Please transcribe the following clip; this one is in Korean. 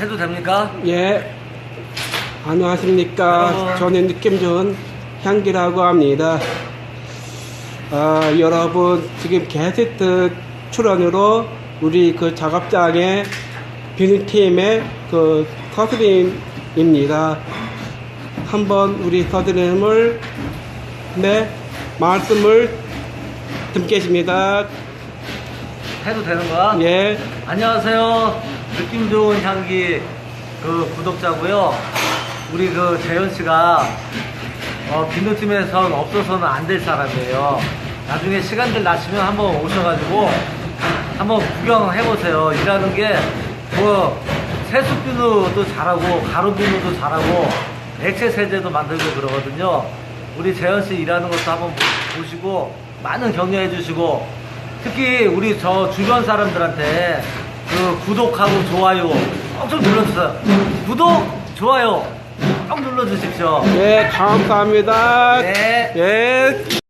해도 됩니까? 예. 안녕하십니까. 여러분. 저는 느낌 좋은 향기라고 합니다. 아, 여러분, 지금 게스트 출연으로 우리 그 작업장의 비누팀의 그 서드림입니다. 한번 우리 서드림을, 네, 말씀을 듣겠습니다. 해도 되는 거야? 예. 안녕하세요. 느낌 좋은 향기 그 구독자고요. 우리 그 재현 씨가 어, 비누팀에선 없어서는 안 될 사람이에요. 나중에 시간들 나시면 한번 오셔가지고 한번 구경해 보세요. 일하는 게 뭐 세수 비누도 잘하고 가루 비누도 잘하고 액체 세제도 만들고 그러거든요. 우리 재현 씨 일하는 것도 한번 보- 보시고 많은 격려해 주시고 특히 우리 저 주변 사람들한테 그 구독하고 좋아요 꼭좀 눌러주세요. 구독, 좋아요 꼭 눌러주십시오. 예, 감사합니다. 네. 예.